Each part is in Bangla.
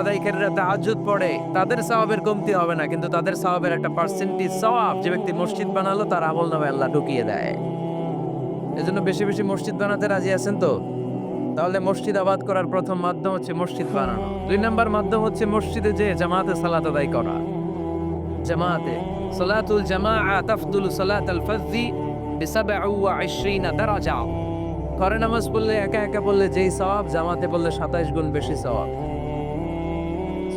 আদায়কারীরা পড়ে। তাদের কমতি হবে না, কিন্তু তাদের একটা পার্সেন্টেজ যে ব্যক্তি মসজিদ বানালো, তার আমল নামে আল্লাহ ঢুকিয়ে দেয়। এজন্য বেশি বেশি মসজিদ বানাতে রাজি আছেন তো? তাহলে মসজিদ আবাদ করার প্রথম মাধ্যম হচ্ছে মসজিদ বানানো। দুই নাম্বার মাধ্যম হচ্ছে মসজিদে যে জামাতে সালাত আদায় করা। জামাতে, সালাতুল তাফদুল বিসাবআ ওয়া 20 দারাজা। ঘরে নামাজ পড়লে একা একা পড়লে যেই সওয়াব, জামাতে পড়লে 27 গুণ বেশি সওয়াব।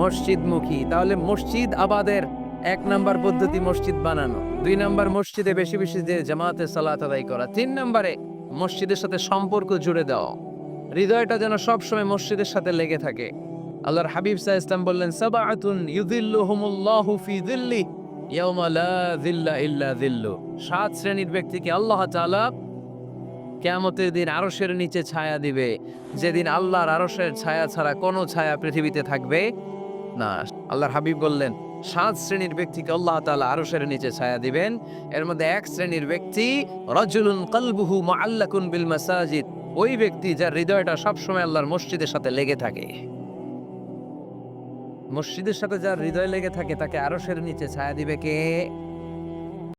মসজিদ মুখী তাহলে মসজিদ আবাদের এক নাম্বার পদ্ধতি মসজিদ বানানো। দুই নাম্বার মসজিদে বেশি বেশি যে জামাতে সালাত আদায় করা। তিন নাম্বারে মসজিদের সাথে সম্পর্ক জুড়ে দেওয়া। হৃদয়টা যেন সবসময় মসজিদের সাথে লেগে থাকে। আল্লাহর হাবিব সাহ ইসলাম বললেন, সাবাআতুন ইউযিল্লুহুমুল্লাহু ফি যিল্লি ইয়াওমা লা যিল্লা ইল্লা যিল্লু। সাত শ্রেণির ব্যক্তিকে আল্লাহ তাআলা কিয়ামতের দিন আরশের নিচে ছায়া দিবে। যেদিন আল্লাহর আরশের ছায়া ছাড়া কোনো ছায়া পৃথিবীতে থাকবে না। আল্লাহর হাবিব বললেন, সাত শ্রেণির ব্যক্তিকে আল্লাহ তালা আরও সেরে নিচে ছায়া দিবেন। এর মধ্যে এক শ্রেণির ব্যক্তি, রজুলুন কলবুহু মুআল্লাকুন বিল মাসাজিদ। ওই ব্যক্তি যার হৃদয়টা সবসময় আল্লাহর মসজিদের সাথে লেগে থাকে। মসজিদের সাথে যার হৃদয় লেগে থাকে, তাকে আরও সেরে নিচে ছায়া দিবে কে?